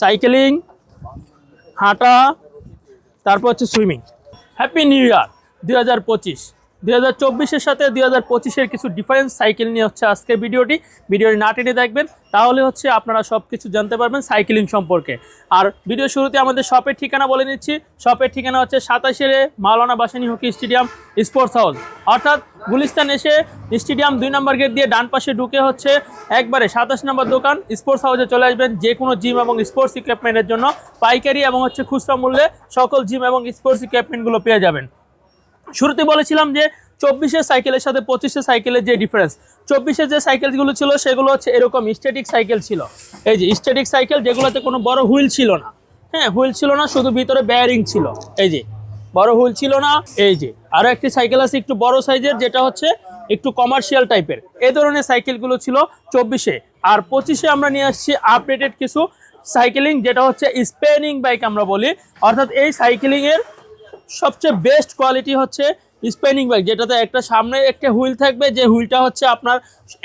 Cycling হাঁটা তারপর হচ্ছে সুইমিং। হ্যাপি নিউ ইয়ার দুই হাজার পঁচিশ। দুই হাজার চব্বিশের সাথে দুই হাজার পঁচিশের কিছু ডিফারেন্স সাইকেল নিয়ে হচ্ছে আজকে ভিডিওটি। ভিডিওটি না টেনে দেখবেন, তাহলে হচ্ছে আপনারা সব কিছু জানতে পারবেন সাইকেলিং সম্পর্কে। আর ভিডিও শুরুতে আমাদের শপের ঠিকানা বলে নিচ্ছি। শপের ঠিকানা হচ্ছে সাতাশের Maulana Bhasani hockey stadium sports house অর্থাৎ গুলিস্তান এসে স্টেডিয়াম দুই নম্বর গেট দিয়ে ডান পাশে ঢুকে হচ্ছে একবারে সাতাশ নম্বর দোকান স্পোর্টস হাউসে চলে আসবেন। যে কোনো জিম এবং স্পোর্টস ইকুইপমেন্টের জন্য পাইকারি এবং হচ্ছে খুচরা মূল্যে সকল জিম এবং স্পোর্টস ইকুইপমেন্টগুলো পেয়ে যাবেন। শুরুতে বলেছিলাম যে চব্বিশের সাইকেলের সাথে পঁচিশের সাইকেলের যে ডিফারেন্স চব্বিশের যে সাইকেলগুলো ছিল সেগুলো হচ্ছে এরকম স্ট্যাটিক সাইকেল ছিল। এই যে স্ট্যাটিক সাইকেল যেগুলোতে কোনো বড় হুইল ছিল না। হ্যাঁ হুইল ছিল না, শুধু ভিতরে ব্যারিং ছিল। এই যে, বড় হুইল ছিল না, এই যে আরও একটি সাইকেল আছে একটু বড় সাইজের যেটা হচ্ছে একটু কমার্শিয়াল টাইপের এই ধরনের সাইকেলগুলো ছিল চব্বিশে। আর পঁচিশে আমরা নিয়ে আসছি আপডেটেড কিছু সাইকেলিং যেটা হচ্ছে স্পেনিং বাইক আমরা বলি। অর্থাৎ এই সাইকেলিংয়ের সবচেয়ে বেস্ট কোয়ালিটি হচ্ছে স্পেনিং বাইক যেটাতে একটা সামনে একটা হুইল থাকবে, যে হুইলটা হচ্ছে আপনার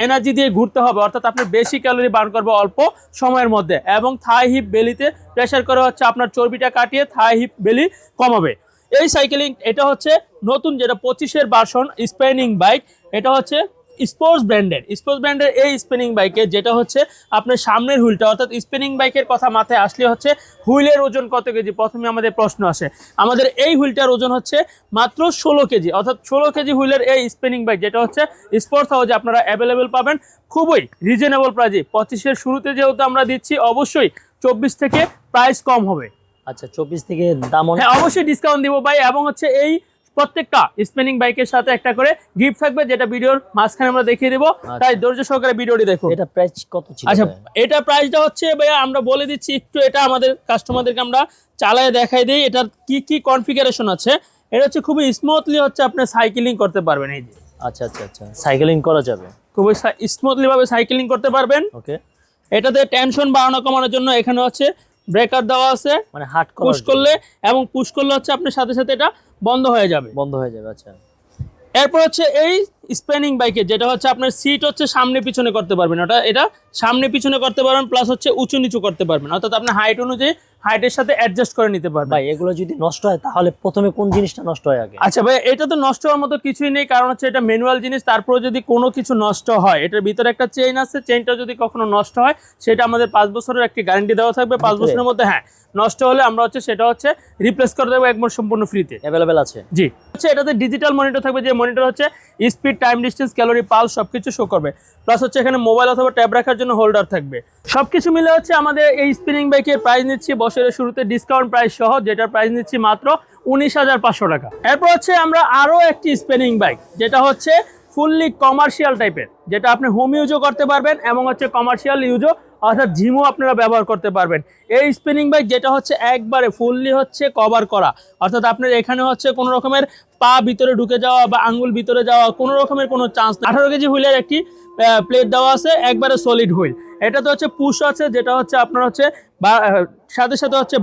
এনার্জি দিয়ে ঘুরতে হবে, অর্থাৎ আপনি বেশি ক্যালোরি বার্ন করবে অল্প সময়ের মধ্যে, এবং থাই হিপ বেলিতে প্রেশার করে হচ্ছে আপনার চর্বিটা কাটিয়ে থাই হিপ বেলি কমাবে। এই সাইকেলিং এটা হচ্ছে নতুন যেটা পঁচিশের বাসন স্পেনিং বাইক এটা হচ্ছে স্পোর্টস ব্র্যান্ডের স্পোর্টস ব্র্যান্ডের এই স্পিনিং বাইকে যেটা হচ্ছে আপনার সামনের হুইলটা অর্থাৎ স্পিনিং বাইকের কথা মাথায় আসলে হচ্ছে হুইলের ওজন কত কেজি? প্রথমে আমাদের প্রশ্ন আসে। আমাদের এই হুইলটার ওজন হচ্ছে মাত্র ষোলো কেজি অর্থাৎ ষোলো কেজি হুইলের এই স্পিনিং বাইক যেটা হচ্ছে স্পোর্টস হাউসে আপনারা অ্যাভেলেবেল পাবেন। খুবই রিজনেবল প্রাইজে পঁচিশের শুরুতে যেহেতু আমরা দিচ্ছি অবশ্যই চব্বিশ থেকে প্রাইস কম হবে। আচ্ছা চব্বিশ থেকে দাম হ্যাঁ অবশ্যই ডিসকাউন্ট দিব ভাই। এবং হচ্ছে এই প্রত্যেকটা স্পিনিং বাইকের সাথে একটা করে গিফট থাকবে যেটা ভিডিওর মাঝখানে আমরা দেখিয়ে দেবো। তাই ধৈর্য সহকারে ভিডিওটি দেখুন। এটা প্রাইস কত ছিল আচ্ছা? এটা প্রাইসটা হচ্ছে ভাইয়া আমরা বলে দিচ্ছি একটু এটা আমাদের কাস্টমারদেরকে আমরা চালায় দেখাই দিই। এটার কি কি কনফিগারেশন আছে? এটা হচ্ছে খুবই স্মুথলি হচ্ছে আপনি সাইকেলিং করতে পারবেন এই যে। আচ্ছা আচ্ছা আচ্ছা। সাইকেলিং করা যাবে। খুবই স্মুথলি ভাবে সাইকেলিং করতে পারবেন। ওকে এটাতে টেনশন বাড়ানো কমানোর জন্য এখানে হচ্ছে ব্রেকার দেওয়া আছে। মানে হাট পুশ করলে এবং পুশ করলে হচ্ছে আপনার সাথে সাথে এটা বন্ধ হয়ে যাবে। বন্ধ হয়ে যাবে আচ্ছা। এরপর হচ্ছে এই স্পেনিং বাইকে যেটা হচ্ছে আপনার সিট হচ্ছে সামনে পিছনে করতে পারবেন। ওটা এটা সামনে পিছনে করতে পারবেন প্লাস হচ্ছে উঁচু নিচু করতে পারবেন। অর্থাৎ আপনার হাইট অনুযায়ী হাইটের সাথে অ্যাডজাস্ট করে নিতে পারবেন। ভাই এগুলো যদি নষ্ট হয় তাহলে প্রথমে কোন জিনিসটা নষ্ট হয় আগে? আচ্ছা ভাই এটা তো নষ্ট হওয়ার মতো কিছুই নেই কারণ হচ্ছে এটা ম্যানুয়াল জিনিস তারপরে যদি কোনো কিছু নষ্ট হয় এটার ভিতরে একটা চেইন আছে চেইনটা যদি কখনো নষ্ট হয় সেটা আমাদের পাঁচ বছরের একটি গ্যারান্টি দেওয়া থাকবে। পাঁচ বছরের মধ্যে হ্যাঁ নষ্ট হলে আমরা হচ্ছে সেটা হচ্ছে রিপ্লেস করে দেবো একবার সম্পূর্ণ ফ্রিতে অ্যাভেলেবেল আছে। জি। হচ্ছে এটাতে ডিজিটাল মনিটর থাকবে যে মনিটর হচ্ছে speed time distance calorie pulse সব কিছু শো করবে। প্লাস হচ্ছে এখানে মোবাইল অথবা ট্যাব রাখার জন্য হোল্ডার থাকবে। সব কিছু মিলে হচ্ছে আমাদের এই স্পিনিং বাইকের প্রাইস নিচ্ছি বছরের শুরুতে ডিসকাউন্ট প্রাইস সহ, যেটার প্রাইস নিচ্ছি মাত্র উনিশ হাজার পাঁচশো টাকা। এরপর হচ্ছে আমরা আরও একটি স্পিনিং বাইক যেটা হচ্ছে ফুললি কমার্শিয়াল টাইপের যেটা আপনি হোম ইউজও করতে পারবেন এবং হচ্ছে কমার্শিয়াল ইউজও অর্থাৎ জিমও আপনারা ব্যবহার করতে পারবেন। এই স্পিনিং বাইক যেটা হচ্ছে একবারে ফুললি হচ্ছে কভার করা, অর্থাৎ আপনার এখানে হচ্ছে কোনো রকমের পা ভিতরে ঢুকে যাওয়া বা আঙ্গুল ভিতরে যাওয়া কোনো রকমের কোনো চান্স আঠারো কেজি হুইলের একটি প্লেট দেওয়া আছে, একবারে সলিড হুইল। এটা তো হচ্ছে পুশ আছে, যেটা হচ্ছে আপনার হচ্ছে সাথে সাথে হচ্ছে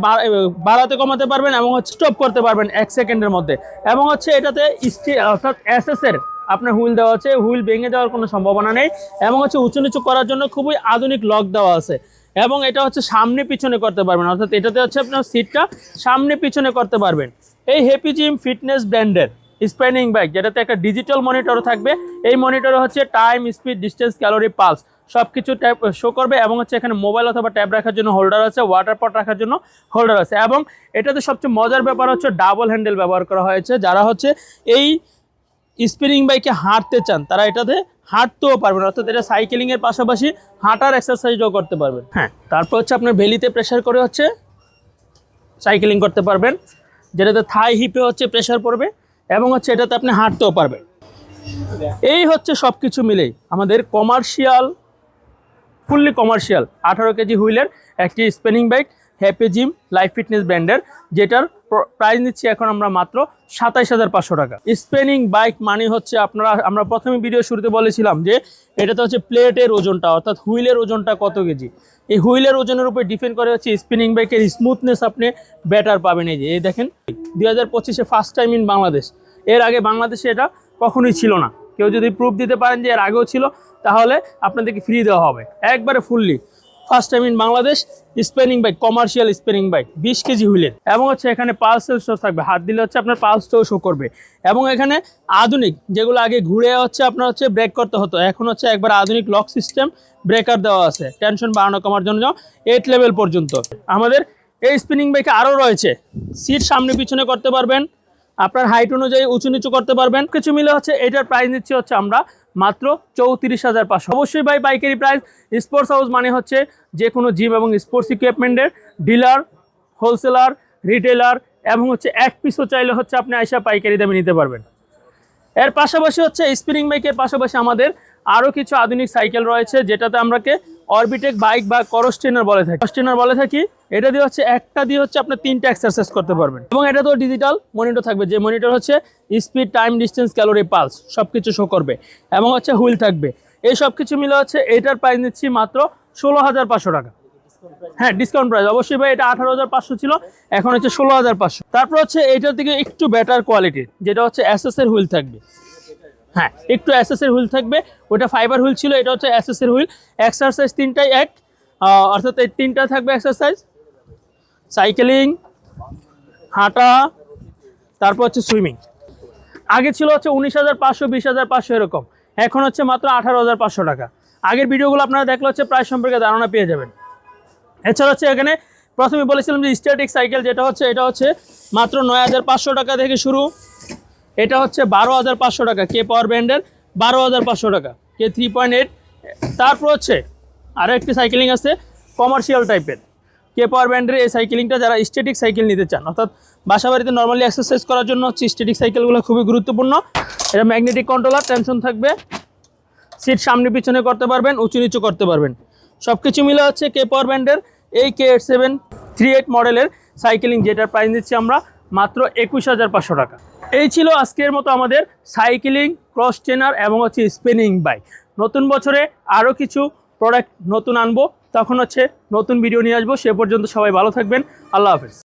বাড়াতে কমাতে পারবেন এবং হচ্ছে স্টপ করতে পারবেন এক সেকেন্ডের মধ্যে। এবং হচ্ছে এটাতে স্টি- অর্থাৎ এসএস এর আপনার হুইল দেওয়া আছে, হুইল ভেঙে যাওয়ার কোনো সম্ভাবনা নেই এবং হচ্ছে উঁচু নিচু করার জন্য খুবই আধুনিক লক দেওয়া আছে। এবং এটা হচ্ছে সামনে পিছনে করতে পারবেন, অর্থাৎ এটাতে হচ্ছে আপনার সিটটা সামনে পিছনে করতে পারবেন। এই হ্যাপি জিম ফিটনেস ব্র্যান্ডের স্প্যানিং বাইক যেটাতে একটা ডিজিটাল মনিটরও থাকবে। এই মনিটরে হচ্ছে time speed distance calorie pulse সব কিছু ট্যাব শো করবে এবং হচ্ছে এখানে মোবাইল অথবা ট্যাব রাখার জন্য হোল্ডার আছে ওয়াটার পট রাখার জন্য হোল্ডার আছে। এবং এটাতে সবচেয়ে মজার ব্যাপার হচ্ছে ডাবল হ্যান্ডেল ব্যবহার করা হয়েছে, যারা হচ্ছে এই স্পিনিং বাইকে হাঁটতে চান তারা এটাতে হাঁটতেও পারবেন অর্থাৎ এটা সাইকেলিংয়ের পাশাপাশি হাঁটার এক্সারসাইজও করতে পারবেন। হ্যাঁ। তারপর হচ্ছে আপনার ভেলিতে প্রেশার করে হচ্ছে সাইকেলিং করতে পারবেন যেটাতে থাই হিপে হচ্ছে প্রেশার পড়বে এবং হচ্ছে এটাতে আপনি হাঁটতেও পারবেন। এই হচ্ছে সব কিছু মিলেই আমাদের কমার্শিয়াল ফুললি কমার্শিয়াল আঠারো কেজি হুইলের একটি spinning bike happy gym life fitness ব্র্যান্ডের যেটার প্রাইস নিচ্ছি এখন আমরা মাত্র সাতাইশ হাজার পাঁচশো টাকা। স্পেনিং বাইক মানে হচ্ছে আপনারা, আমরা প্রথমে ভিডিও শুরুতে বলেছিলাম যে এটাতে হচ্ছে প্লেটের ওজনটা, অর্থাৎ হুইলের ওজনটা কত কেজি। এই হুইলের ওজনের উপর ডিপেন্ড করে হচ্ছে স্পিনিং বাইকের স্মুথনেস আপনি বেটার পাবেন। এই যে, এই দেখেন, দুই হাজার পঁচিশে ফার্স্ট টাইম ইন বাংলাদেশ এর আগে বাংলাদেশে এটা কখনোই ছিল না। কেউ যদি প্রুফ দিতে পারেন যে এর আগেও ছিল, তাহলে আপনাদেরকে ফ্রি দেওয়া হবে। একবারে fully first time in Bangladesh spinning bike commercial spinning bike বিশ কেজি হুইলের। এবং হচ্ছে এখানে পালস শো থাকবে। হাত দিলে হচ্ছে আপনার পালসটাও শো করবে। এবং এখানে আধুনিক, যেগুলো আগে ঘুরে হচ্ছে আপনার হচ্ছে ব্রেক করতে হতো, এখন হচ্ছে একবার আধুনিক লক সিস্টেম ব্রেকার দেওয়া আছে। টেনশন বাড়ানো, কমার জন্য এইট লেভেল পর্যন্ত। আমাদের এই স্পিনিং বাইকে আরও রয়েছে। সিট সামনে পিছনে করতে পারবেন, আপনার হাইট অনুযায়ী উঁচু নিচু করতে পারবেন। কিছু মিলে হচ্ছে এটার প্রাইস নিচ্ছি হচ্ছে আমরা মাত্র চৌত্রিশ হাজার পাঁচশো। অবশ্যই ভাই, পাইকারি প্রাইস স্পোর্টস হাউস মানে হচ্ছে যে কোনো জিম এবং স্পোর্টস ইকুইপমেন্টের ডিলার হোলসেলার রিটেলার এবং হচ্ছে এক পিসও চাইলে হচ্ছে আপনি আইসা পাইকারি দামে নিতে পারবেন। এর পাশাপাশি হচ্ছে স্পিনিং বাইকের পাশাপাশি আমাদের আরও কিছু আধুনিক সাইকেল রয়েছে, যেটাতে আমরাকে অরবিটেক বাইক বা করস্টেনার বলে থাকি। করস্টেনার বলে থাকি, এটা দিয়ে হচ্ছে একটা দিয়ে হচ্ছে আপনি তিনটা এক্সারসাইজ করতে পারবেন। এবং এটা তো ডিজিটাল মনিটর থাকবে, যে মনিটর হচ্ছে speed time distance calorie pulse সব কিছু শো করবে, এবং হচ্ছে হুইল থাকবে। এই সব কিছু মিলে হচ্ছে এটার প্রাইস নিচ্ছি মাত্র ষোলো হাজার পাঁচশো টাকা। হ্যাঁ ডিসকাউন্ট প্রাইস অবশ্যই ভাই, এটা আঠারো হাজার পাঁচশো ছিল, এখন হচ্ছে ষোলো হাজার পাঁচশো। তারপর হচ্ছে এইটার থেকে একটু বেটার কোয়ালিটির যেটা হচ্ছে অ্যাসেসের হুইল থাকবে। হ্যাঁ একটু এর হুইল থাকবে। ওটা ফাইবার হুইল ছিল, এটা হচ্ছে এর হুইল এক্সারসাইজ তিনটাই এক অর্থাৎ এই তিনটা থাকবে এক্সারসাইজ সাইকেলিং হাঁটা, তারপর হচ্ছে সুইমিং আগে ছিল হচ্ছে উনিশ হাজার পাঁচশো, বিশ হাজার পাঁচশো এরকম। এখন হচ্ছে মাত্র আঠারো হাজার পাঁচশো টাকা। আগের ভিডিওগুলো আপনারা দেখলে হচ্ছে প্রায় সম্পর্কে ধারণা পেয়ে যাবেন। এছাড়া হচ্ছে এখানে প্রথমে বলেছিলাম যে স্ট্যাটিক সাইকেল যেটা হচ্ছে, এটা হচ্ছে মাত্র নয় হাজার পাঁচশো টাকা থেকে শুরু। এটা হচ্ছে বারো হাজার পাঁচশো টাকা। কে পাওয়ার ব্র্যান্ডের বারো হাজার পাঁচশো টাকা। কে থ্রি পয়েন্ট এইট তারপর হচ্ছে আরও একটি সাইকেলিং আছে কমার্শিয়াল টাইপের কে পাওয়ার ব্র্যান্ডের এই সাইকেলিংটা যারা স্টেটিক সাইকেল নিতে চান, অর্থাৎ বাসা বাড়িতে নর্মালি এক্সারসাইজ করার জন্য হচ্ছে স্টেটিক সাইকেলগুলো খুবই গুরুত্বপূর্ণ। এটা ম্যাগনেটিক কন্ট্রোলার টেনশন থাকবে। সিট সামনে পিছনে করতে পারবেন, উঁচু নিচু করতে পারবেন। সব কিছু মিলে হচ্ছে কে পাওয়ার ব্র্যান্ডের এই K eight seven three eight মডেলের সাইকেলিং যেটার প্রাইস দিচ্ছি আমরা মাত্র একুশ হাজার পাঁচশো টাকা। এই ছিল আজকের মতো আমাদের সাইকেলিং, ক্রস ট্রেনার এবং হচ্ছে স্পিনিং বাইক। নতুন বছরে আরও কিছু প্রোডাক্ট নতুন আনব। তখন হচ্ছে নতুন ভিডিও নিয়ে আসব। সে পর্যন্ত সবাই ভালো থাকবেন। আল্লাহ হাফেজ।